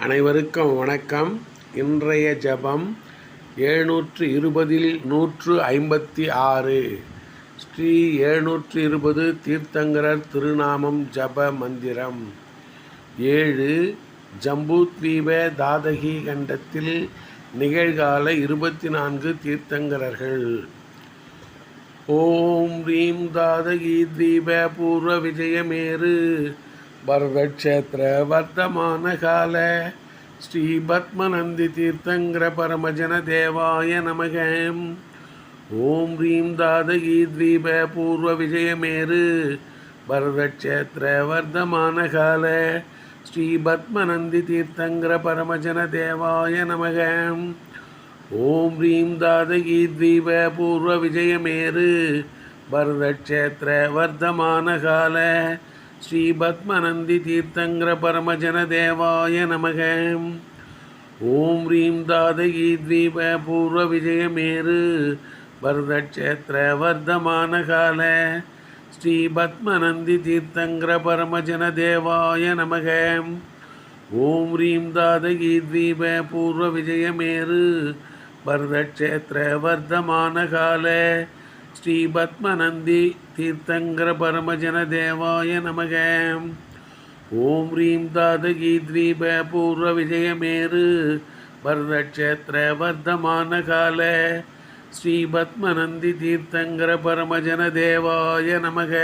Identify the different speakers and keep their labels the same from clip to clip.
Speaker 1: அனைவருக்கும் வணக்கம். இன்றைய ஜெபம் எழுநூற்று இருபதில் நூற்று ஐம்பத்தி ஆறு. ஸ்ரீ எழுநூற்று இருபது தீர்த்தங்கரர் திருநாமம் ஜப மந்திரம். ஏழு ஜம்பூத்வீப தாதகி கண்டத்தில் நிகழ்கால இருபத்தி நான்கு தீர்த்தங்கரர்கள். ஓம் ரீம் தாதகி தீப பூர்வ விஜயமேரு பரதக்ஷேத்திர வர்த்தமான கால. ஸ்ரீ பத்மநந்தி தீர்த்தங்கிர பரமஜன தேவாய நமக. ஓம் ஹ்ரீம் தாதகி தீப பூர்வ விஜயமேரு பரதக்ஷேத்திர வர்த்தமான கால. ஸ்ரீ பத்மநந்தி தீர்த்தங்கிர பரமஜன தேவாய நமக. ஓம் ஹ்ரீம் தாதகி தீப பூர்வ விஜயமேரு பரதக்ஷேத்திர வர்த்தமான கால. ஸ்ரீ பத்மநந்தி தீர்த்தங்கிர பரமஜன தேவாய நமக. ஓம் ரீம் தாதகி தீப பூர்வ விஜயமேரு பரதக்ஷேத்திர வர்த்தமான கால ஸ்ரீ பத்மநந்தி தீர்த்தங்கிர பரமஜன தேவாய நமக. ஓம் ரீம் தாதகி தீப பூர்வ விஜயமேரு பரதக்ஷேத்திர வர்த்தமான கால ஸ்ரீ பத்மநந்தி தீர்த்தங்கர பரமஜன தேவாய நமக. ஓம் ஹ்ரீம் தாதகி தீப பூர்வ விஜயமேரு பரதக்ஷேத்திர வர்த்தமான கால ஸ்ரீ பத்மநந்தி தீர்த்தங்கர பரமஜன தேவாய நமக.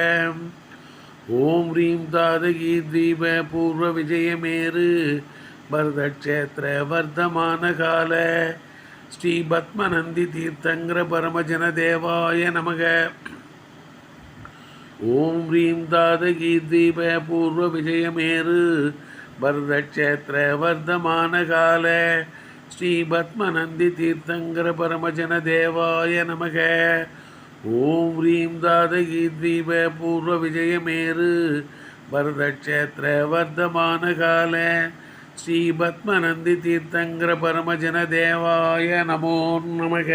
Speaker 1: ஓம் ஹ்ரீம் தாதகி தீப பூர்வ விஜயமேரு பரதக்ஷேத்திர வர்த்தமான கால ஸ்ரீ பத்மநந்தி தீர்த்தங்கர பரமஜன தேவாய நமக. ஓம் ஹ்ரீம் தாதகி தீப பூர்வ விஜயமேரு பரதக்ஷேத்திர வர்த்தமான கால ஸ்ரீ பத்மநந்தி தீர்த்தங்கர பரமஜன தேவாய நமக. ஓம் ஹ்ரீம் தாதகி தீப பூர்வ விஜயமேரு பரதக்ஷேத்திர வர்த்தமான கால ஸ்ரீ பத்மநந்தி தீர்த்தங்கர பரமஜன தேவாய நமோ நமக.